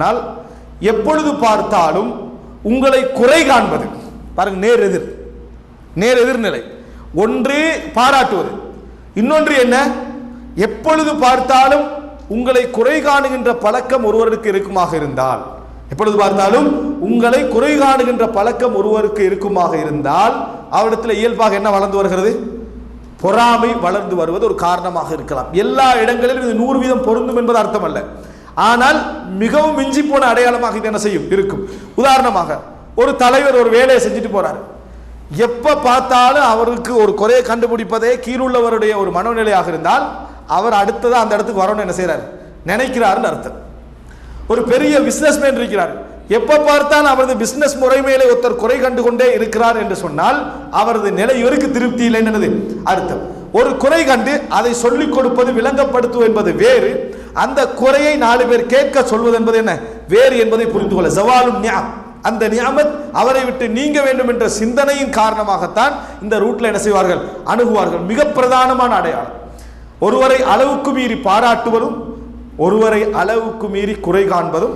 சொன்னால் எப்பொழுது பார்த்தாலும் உங்களை குறை காண்பது. பாருங்க நேர் எதிர். நேர் எதிர்நிலை. ஒன்று பாராட்டுவது. இன்னொன்று என்ன? எப்பொழுது பார்த்தாலும் உங்களை குறை காணுகின்ற பழக்கம் ஒருவருக்கு இருக்குமாக இருந்தால். எப்பொழுது பார்த்தாலும் உங்களை குறை காணுகின்ற பழக்கம் ஒருவருக்கு இருக்குமாக இருந்தால் அவரிடத்தில் இயல்பாக என்ன வளர்ந்து வருகிறது? பொறாமை வளர்ந்து வருவது ஒரு காரணமாக இருக்கலாம். எல்லா இடங்களிலும் இது நூறு வீதம் பொருந்தும் என்பது அர்த்தம் அல்ல ஆனால் மிகவும் மிஞ்சி போன அடையாளமாக இது என்ன செய்யும்? இருக்கும். உதாரணமாக ஒரு தலைவர் ஒரு வேலையை செஞ்சுட்டு போறாரு. எப்ப பார்த்தாலும் அவருக்கு ஒரு குறையை கண்டுபிடிப்பதே கீழுள்ளவருடைய ஒரு மனநிலையாக இருந்தால் அவர் அடுத்ததாக அந்த இடத்துக்கு வரணும்னு என்ன செய்யறாரு நினைக்கிறாருன்னு அர்த்தம். ஒரு பெரிய பிசினஸ்மேன் இருக்கிறார். எப்ப பார்த்தாலும் அவரது பிசினஸ் முறை மேலே ஒருத்தர் குறை கண்டு கொண்டே இருக்கிறார் என்று சொன்னால் அவரது நிலை இவருக்கு திருப்தி இல்லை என்னது? அர்த்தம். ஒரு குறை கண்டு அதை சொல்லிக் கொடுப்பது விளங்கப்படுத்துவது என்பது வேறு. அந்த குறையை நாலு பேர் கேட்க சொல்வது என்பது என்ன? வேறு என்பதை புரிந்து கொள்ள. ஜவாலும் நியாம் அந்த நியாமத் அவரை விட்டு நீங்க வேண்டும் என்ற சிந்தனையின் காரணமாகத்தான் இந்த ரூட்ல என்ன செய்வார்கள்? அணுகுவார்கள். மிக பிரதானமான அடையாளம். ஒருவரை அளவுக்கு மீறி பாராட்டுவதும் ஒருவரை அளவுக்கு மீறி குறை காண்பதும்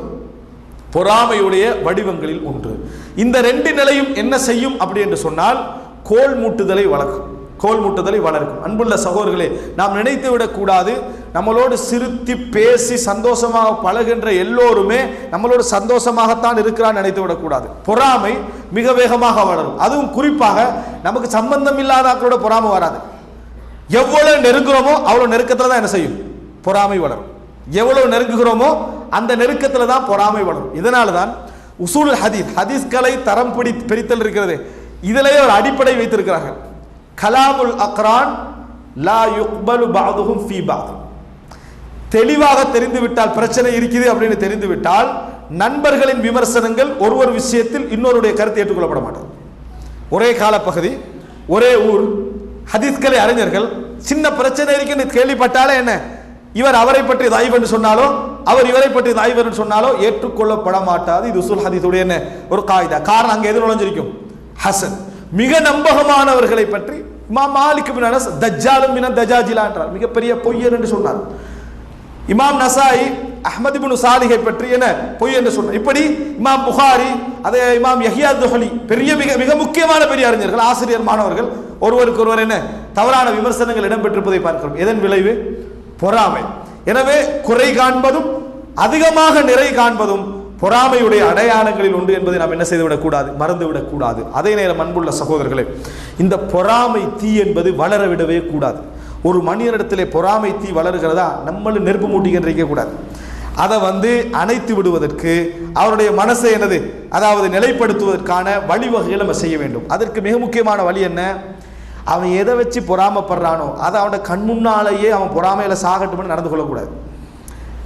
பொறாமையுடைய வடிவங்களில் ஒன்று. இந்த ரெண்டு நிலையும் என்ன செய்யும் அப்படி என்று சொன்னால் கோல் மூட்டுதலை வளர்க்கும். கோல் முட்டுதலை வளர்க்கும். அன்புள்ள சகோதரர்களே நாம் நினைத்து விடக்கூடாது. நம்மளோடு சிரித்து பேசி சந்தோஷமாக பழகின்ற எல்லோருமே நம்மளோடு சந்தோஷமாகத்தான் இருக்கிறான்னு நினைத்து விடக்கூடாது. பொறாமை மிக வேகமாக வளரும். அதுவும் குறிப்பாக நமக்கு சம்பந்தம் இல்லாதாக்களோட பொறாமை வராது. எவ்வளவு நெருங்குறோமோ அவ்வளவு நெருக்கத்தில் தான் என்ன செய்யும்? பொறாமை வளரும். எவ்வளவு நெருங்குகிறோமோ அந்த நெருக்கத்தில் தான் பொறாமை வளரும். இதனால தான் உசூல் ஹதீஸ் ஹதீஸ்களை தரம் பிடி பிரித்தல் இருக்கிறது. இதிலேயே ஒரு அடிப்படை வைத்திருக்கிறார்கள். கலாமுல் அக்ரான் லா யுக்பலு பாதுகும் ஃபீ பாது. தெளிவாக தெரிந்துவிட்டால் பிரச்சனை இருக்குது அப்படின்னு தெரிந்துவிட்டால் நண்பர்களின் விமர்சனங்கள் ஒரு ஒரு விஷயத்தில் இன்னொருடைய கருத்து ஏற்றுக்கொள்ளப்பட மாட்டது. ஒரே காலப்பகுதி ஒரே ஊர் ஹதீஸ்களை அறிஞர்கள் சின்ன பிரச்சனை இருக்குன்னு கேள்விப்பட்டாலே என்ன? இவர் அவரை பற்றி தாய்வு என்று சொன்னாலோ அவர் இவரை பற்றி தாய்வு என்று சொன்னாலோ ஏற்றுக்கொள்ளப்பட மாட்டாது. இது உசுல் ஹதீஸுடைய என்ன? ஒரு காய்தா. காரணம் அங்கே எது நுழைஞ்சிருக்கும்? ஹசன். மிக நம்பகமானவர்களை பற்றி இமாம் மாலிக் பின் அனஸ் தஜ்ஜாலும் மின தஜாஜிலா என்றார். மிகப்பெரிய பொய்யர் என்று சொன்னார். இமாம் நசாயி அஹமது பின் சாலிகை பற்றி என பொய் என்று சொன்னார். இப்படி இமாம் புகாரி அதே இமாம் யஹியா துஹலி பெரிய மிக மிக முக்கியமான பெரிய அறிஞர்கள் ஆசிரியர் மாணவர்கள் ஒருவருக்கு ஒருவர் என்ன தவறான விமர்சனங்கள் இடம்பெற்றிருப்பதை பார்க்கிறோம். எதன் விளைவு? பொறாமை. எனவே குறை காண்பதும் அதிகமாக நிறை காண்பதும் பொறாமையுடைய அடையாளங்களில் உண்டு என்பதை நாம் என்ன செய்துவிடக்கூடாது? மறந்துவிடக்கூடாது. மறந்து விடக்கூடாது அதே நேரம் அன்புள்ள சகோதரர்களே இந்த பொறாமை தீ என்பது வளர விடவே கூடாது. ஒரு மனிதனிடத்திலே பொறாமை தீ வளருகிறதா? நம்மளும் நெருப்பு மூட்டிக்கின்ற கூடாது. அதை வந்து அணைத்து விடுவதற்கு அவருடைய மனசை என்னது? அதாவது நிலைப்படுத்துவதற்கான வழிவகைகளை நம்ம செய்ய வேண்டும். அதற்கு மிக முக்கியமான வழி என்ன? அவன் எதை வச்சு பொறாமப்படுறானோ அதை அவனோட கண் முன்னாலேயே அவன் பொறாமையில் சாகட்டும்னு நடந்து கொள்ளக்கூடாது.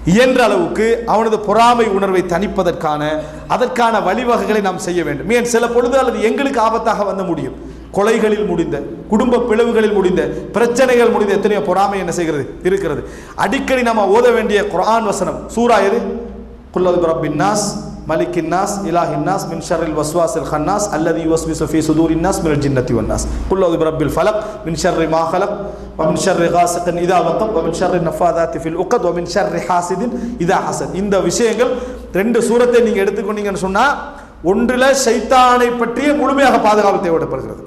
இயன்ற அளவுக்கு அவனது பொறாமை உணர்வை தணிப்பதற்கான அதற்கான வழிவகைகளை நாம் செய்ய வேண்டும். ஏன்? சில பொழுது அல்லது எங்களுக்கு ஆபத்தாக வந்து முடியும். கொலைகளில் முடிந்த குடும்ப பிளவுகளில் முடிந்த பிரச்சனைகள் முடிந்த எத்தனையோ பொறாமை என்ன செய்கிறது? இருக்கிறது. அடிக்கடி நம்ம ஓத வேண்டிய குரான் வசனம். சூறா எது? குல்லது பின்னாஸ் நாஸ். மலிக்கின் நாஸ் இலாஹின் நாஸ் மின் ஷர்ரில் வஸ்வாசில் ஹன்னாஸ் அல்லது யுவஸ்விசு ஃபீ சுதூரின் நாஸ் மினல் ஜின்னத்தி வன்னாஸ் குல்லது ரப்பில் ஃபலக் மின் ஷர்ரி மா خلق ومن شر غاسق اذا وقب ومن شر النفاذات في العقد ومن شر حاسد اذا حسد இந்த விஷயங்கள் ரெண்டு சூரத்தை நீங்க எடுத்துக்கொண்டீங்கன்னு சொன்னா ஒன்றுல ஷைத்தானை பற்றிய முழுமையாக பாதுகாப்பு தேவைப்படுகிறது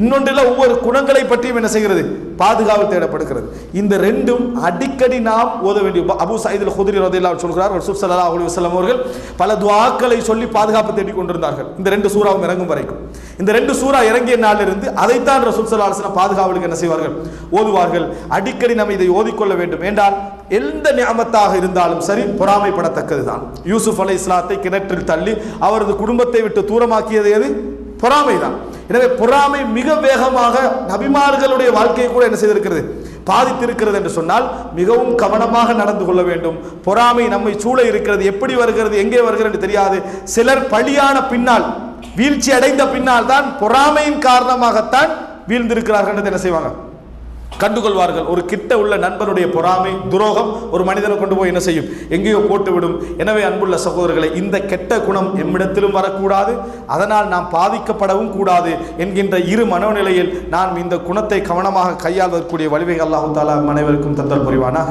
இன்னொன்றில் ஒவ்வொரு குணங்களை பற்றியும் என்ன செய்கிறது? பாதுகாவல் தேடப்படுகிறது. இந்த ரெண்டும் அடிக்கடி நாம் ஓத வேண்டிய அபு சைதில் ஹுதிரி ரதையில் சொல்கிறார் ரசூல் சல்லா அலி வஸல்லம் அவர்கள் பல துவாக்களை சொல்லி பாதுகாப்பு தேடிக் கொண்டிருந்தார்கள். இந்த ரெண்டு சூறாவும் இறங்கும் வரைக்கும். இந்த ரெண்டு சூறா இறங்கிய நாளிலிருந்து அதைத்தான் ரசூல் சல்லா அலைஹி பாதுகாவலுக்கு என்ன செய்வார்கள்? ஓதுவார்கள். அடிக்கடி நம்ம இதை ஓதிக்கொள்ள வேண்டும். என்றால் எந்த நியமத்தாக இருந்தாலும் சரி பொறாமைப்படத்தக்கதுதான். யூசுப் அலை இஸ்லாத்தை கிணற்றில் தள்ளி அவரது குடும்பத்தை விட்டு தூரமாக்கியது எது? பொறாமை தான் எனவே பொறாமை மிக வேகமாக நபிமார்களுடைய வாழ்க்கையை கூட என்ன செய்திருக்கிறது? பாதித்திருக்கிறது என்று சொன்னால் மிகவும் கவனமாக நடந்து கொள்ள வேண்டும். பொறாமை நம்மை சூழ இருக்கிறது. எப்படி வருகிறது? எங்கே வருகிறது என்று தெரியாது. சிலர் பழியான பின்னால் வீழ்ச்சி அடைந்த பின்னால் தான் பொறாமையின் காரணமாகத்தான் வீழ்ந்திருக்கிறார்கள் என்று என்ன செய்வாங்க? கண்டுகொள்வார்கள். ஒரு கிட்ட உள்ள நண்பனுடைய பொறாமை துரோகம் ஒரு மனிதனை கொண்டு போய் என்ன செய்யும்? எங்கேயோ போட்டுவிடும். எனவே அன்புள்ள சகோதரர்களை இந்த கெட்ட குணம் எம்மிடத்திலும் வரக்கூடாது. அதனால் நாம் பாதிக்கப்படவும் கூடாது என்கின்ற இரு மனோநிலையில் நாம் இந்த குணத்தை கவனமாக கையாள்வதற்குரிய வழிவகை அல்லாஹு தாலா அனைவருக்கும் தந்தல் புரிவானாக.